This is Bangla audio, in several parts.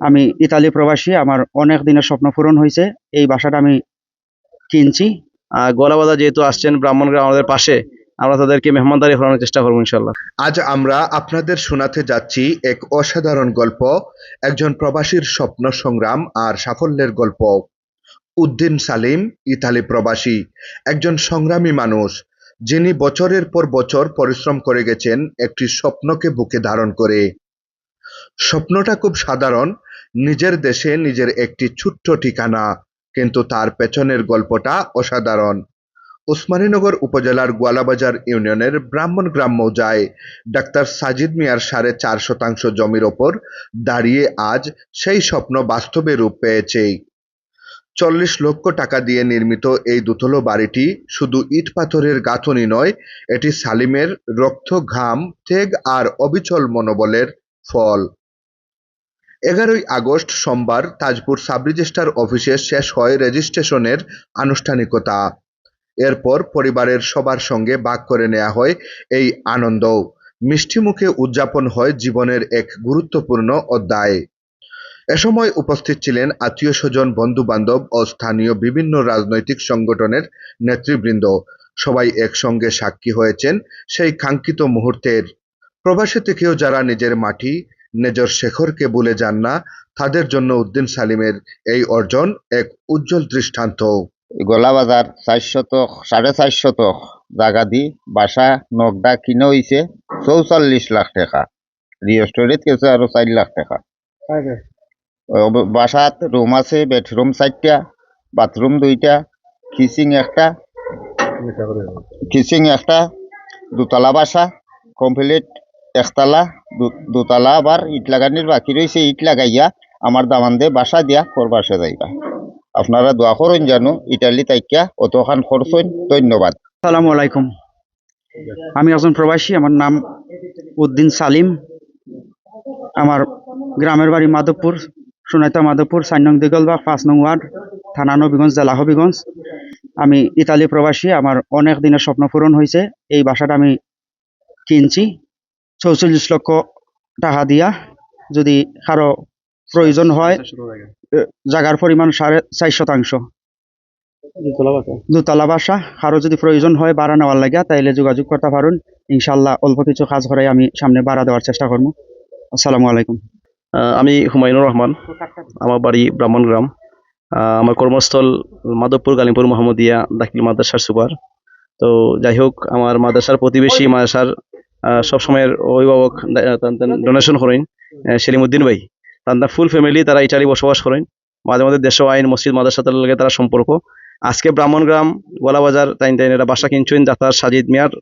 আমি ইতালি প্রবাসী আমার অনেক দিনের স্বপ্ন পূরণ হয়েছে। এই বাসাটা আমি কিনছি। আহ, গোলাবাদা যেহেতু আসছেন ব্রাহ্মণগ্রাম আমাদের পাশে আমরা তাদেরকে মেহমানদারি করানোর চেষ্টা করব ইনশাল্লাহ আজ আমরা আপনাদের শোনাতে যাচ্ছি এক অসাধারণ গল্প একজন প্রবাসীর স্বপ্ন সংগ্রাম আর সাফল্যের গল্প। উদ্দিন সালিম ইতালি প্রবাসী একজন সংগ্রামী মানুষ যিনি বছরের পর বছর পরিশ্রম করে গেছেন একটি স্বপ্নকে বুকে ধারণ করে। স্বপ্নটা খুব সাধারণ নিজের দেশে নিজের একটি ছোট্ট ঠিকানা, কিন্তু তার পেছনের গল্পটা অসাধারণ। ওসমানীনগর উপজেলার গোয়ালাবাজার ইউনিয়নের ব্রাহ্মণ গ্রাম মৌজায় ডাক্তার সাজিদ মিয়ার সাড়ে চার শতাংশ জমির ওপর দাঁড়িয়ে আজ সেই স্বপ্ন বাস্তবে রূপ পেয়েছে। চল্লিশ লক্ষ টাকা দিয়ে নির্মিত এই দুতলো বাড়িটি শুধু ইট পাথরের গাঁথনি নয়, এটি সালিমের রক্ত, ঘাম ত্যাগ আর অবিচল মনোবলের ফল। এগারোই আগস্ট সোমবার তাজপুর সাব রেজিস্ট্রার অফিসে শেষ হয় রেজিস্ট্রেশনের আনুষ্ঠানিকতা। এরপর পরিবারের সবার সঙ্গে ভাগ করে নেওয়া হয় এই আনন্দ মিষ্টি মুখে উদযাপন হয় জীবনের এক গুরুত্বপূর্ণ অধ্যায়। এ সময় উপস্থিত ছিলেন আত্মীয় স্বজন বন্ধু বান্ধব ও স্থানীয় বিভিন্ন রাজনৈতিক সংগঠনের নেতৃবৃন্দ। সবাই একসঙ্গে সাক্ষী হয়েছেন সেই কাঙ্ক্ষিত মুহূর্তের। প্রবাসী থেকেও যারা নিজের মাটি নিজের শেখরকে ভুলে যান না তাদের জন্য উদ্দিন সালিমের এই অর্জন এক উজ্জ্বল দৃষ্টান্ত। গলা বাজার চারশতক সাড়ে চার শতক জাগা দি বাসা নগদা কিনে হইছে চৌচল্লিশ লাখ টাকা। রিয়েস্টোরেট গেছে আরও চার লাখ টাকা। বাসাত রুম আছে বেডরুম চারটা বাথরুম দুইটা কিচিং একটা কিচিং একটা দুতলা বাসা কমপ্লিট একতলা দুতলা আবার ইট লাগানির বাকি রয়েছে, ইট লাগাইয়া আমার দামান দিয়ে বাসা দিয়া করবাসে যাইবা। আপনারা দোয়া করুন জানো ইটালি তাইকা অতখান খরচইন ধন্যবাদ। আসসালামু আলাইকুম। আমি একজন প্রবাসী, আমার নাম উদ্দিন সালিম। আমার গ্রামের বাড়ি মাধবপুর সোনাইতা মাধবপুর, চার নং দিগলবাগ পাঁচ নং ওয়ার্ড, থানা নবীগঞ্জ, জেলা হবিগঞ্জ। আমি ইতালি প্রবাসী, আমার অনেক দিনের স্বপ্ন পূরণ হয়েছে এই বাসাটা আমি কিনছি। চৌচল্লিশ লক্ষ টাকা দিয়া যদি কারও প্রয়োজন হয় এ, জায়গার পরিমাণ সাড়ে চার শতাংশ। দোতলা বাসা? কারও যদি প্রয়োজন হয় বাড়া নেওয়ার লাগে তাইলে যোগাযোগ করতে পারুন। ইনশাল্লাহ অল্প কিছু কাজ করে আমি সামনে বাড়া দেওয়ার চেষ্টা করব। আসসালামু আলাইকুম। আহ, আমি হুমায়ুনুর রহমান। আমার বাড়ি ব্রাহ্মণগ্রাম আহ, আমার কর্মস্থল মাধবপুর গালিমপুর মোহাম্মদিয়া দাখিল মাদ্রাসার সুপার। তো যাই হোক আমার মাদ্রাসার প্রতিবেশী মাদ্রাসার সবসময়ের অভিভাবক ডোনেশন করেন। আহ, সেলিমউদ্দিন ভাই তাদের ফুল ফ্যামিলি তারা ইটালি বসবাস করেন। মাঝে মাঝে দেশ আইন মসজিদ মাদ্রাসার লগে তারা সম্পর্ক। আজকে ব্রাহ্মণগ্রাম গোলাবাজার তাইন তাইন এরা বাসা কিনছেন ডাক্তার সাজিদ মিয়ার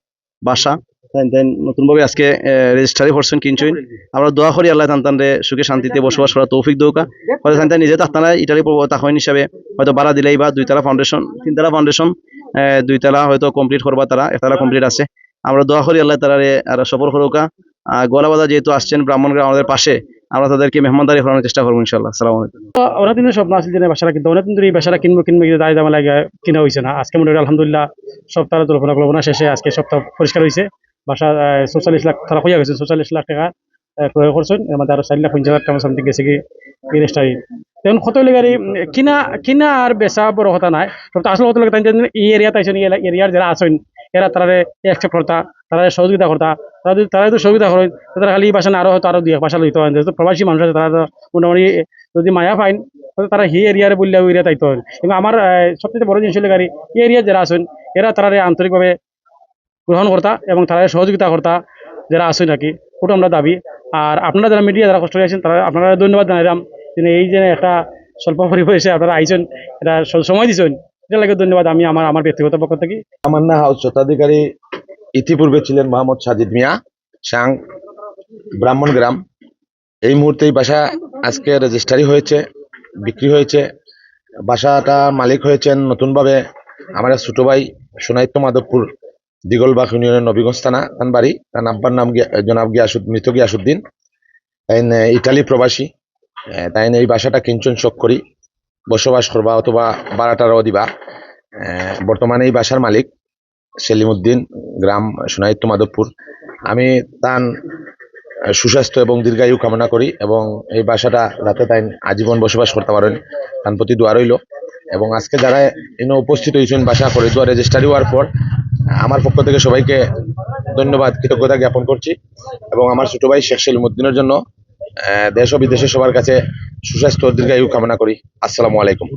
বাসা। তাইন তাইন নতুনভাবে আজকে রেজিস্ট্রারি করছেন কিনছেন আমরা দোয়া করি আল্লাহ তান্তানরে সুখে শান্তিতে বসবাস করা তৌফিক দৌকা। হয়তো তান্তান নিজে তাত্তানা ইটালি তাহন হিসাবে হয়তো বাড়া দিলেই বা দুইতলা ফাউন্ডেশন তিনতলা ফাউন্ডেশন দুইতলা হয়তো কমপ্লিট করবা তারা একতলা কমপ্লিট আছে। আমরা দোয়া করি আল্লাহ তালারে আর সফর করুকা। গোলাবাদা যেহেতু আসছেন ব্রাহ্মণগ্রাম আমাদের পাশে, আমরা তাদেরকে মেহমানদারি করানোর চেষ্টা করব ইনশাল্লাহ সালাম অনেক দিনের স্বপ্ন আছে যে বাসাটা কিনতে অনেক দিন এই বাসাটা কিনবো কিনবো কিন্তু দায় দামা লাগে কিনা হয়েছে না। আজকে মোটামুটি আলহামদুলিল্লাহ সপ্তাহ তুলনা কল্পনা শেষে আজকে সপ্তাহ পরিষ্কার হয়েছে বাসা চৌচল্লিশ লাখ তারা হইয়া গেছে, চৌচল্লিশ লাখ টাকা ক্রয় করছেন। মধ্যে আরও চার লাখ পঞ্চাশ হাজার টাকা সামথিং গেছে কি রেজিস্টারি তেমন কত লেগারি কিনা কিনা আর বেচা বড় কথা নাই। তো আসলে কত লাগে এই এরিয়া তাইছেন এরিয়ার যারা আছেন এরা তারা একসেপ্ট করতা তারা সহযোগিতা করতা। তারা যদি তারা যদি সহযোগিতা করেন তারা খালি এই বাসা না আরও হয়তো আরও দুই এক বাসা লইতে হয়। প্রবাসী মানুষ আছে, তারা মোটামুটি যদি মায়া পাইন তারা সেই এরিয়ারে বললে ওই এরিয়া তাইতে হয়। এবং আমার সবচেয়ে বড় জিনিস গাড়ি, এই এরিয়া যারা আছেন, এরা তারা আন্তরিকভাবে গ্রহণ করতা এবং তারা সহযোগিতা করতা, যারা আছেন নাকি ওটা আমরা দাবি। আর আপনারা যারা মিডিয়া যারা কষ্ট আছেন, তারা, আপনারা ধন্যবাদ জানাইলাম। এই যে একটা স্বল্প পরিবেশে আপনারা আইছেন, এটা সময় দিছেন। এটা লাগে ধন্যবাদ, আমি আমার আমার ব্যক্তিগত পক্ষ থেকে। তামান্না হাউস স্বত্বাধিকারী ইতিপূর্বে ছিলেন মোহাম্মদ সাজিদ মিয়া সাং ব্রাহ্মণ গ্রাম। এই মুহূর্তে এই বাসা আজকে রেজিস্ট্রারি হয়েছে, বিক্রি হয়েছে। বাসাটা মালিক হয়েছেন নতুনভাবে আমার ছোট ভাই সোনাইত্য মাধবপুর, দিগলবাগ ইউনিয়নের নবীগঞ্জ থানা, তার বাড়ি। তার আব্বার নাম জনাব গিয়াসুদ, মৃত গিয়াসুদ্দিন। তাই ইটালি প্রবাসী। তাই এই বাসাটা কিঞ্চন শখ করি বসবাস করবা অথবা ভাড়াটারও দিবা। বর্তমানে এই বাসার মালিক সেলিমউদ্দিন গ্রাম সোনাইত্য মাধবপুর। আমি তান সুস্বাস্থ্য এবং দীর্ঘায়ু কামনা করি এবং এই বাসাটা যাতে তাই আজীবন বসবাস করতে পারেন তার প্রতি দোয়া রইল। এবং আজকে যারা এনে উপস্থিত হয়েছেন বাসা করে দোয়া রেজিস্ট্রারি হওয়ার পর, আমার পক্ষ থেকে সবাইকে ধন্যবাদ, কৃতজ্ঞতা জ্ঞাপন করছি। এবং আমার ছোট ভাই শেখ সেলিমুদ্দিনের জন্য দেশ ও বিদেশের সবার কাছে সুস্বাস্থ্য দীর্ঘায়ু কামনা করি। আসসালামু আলাইকুম।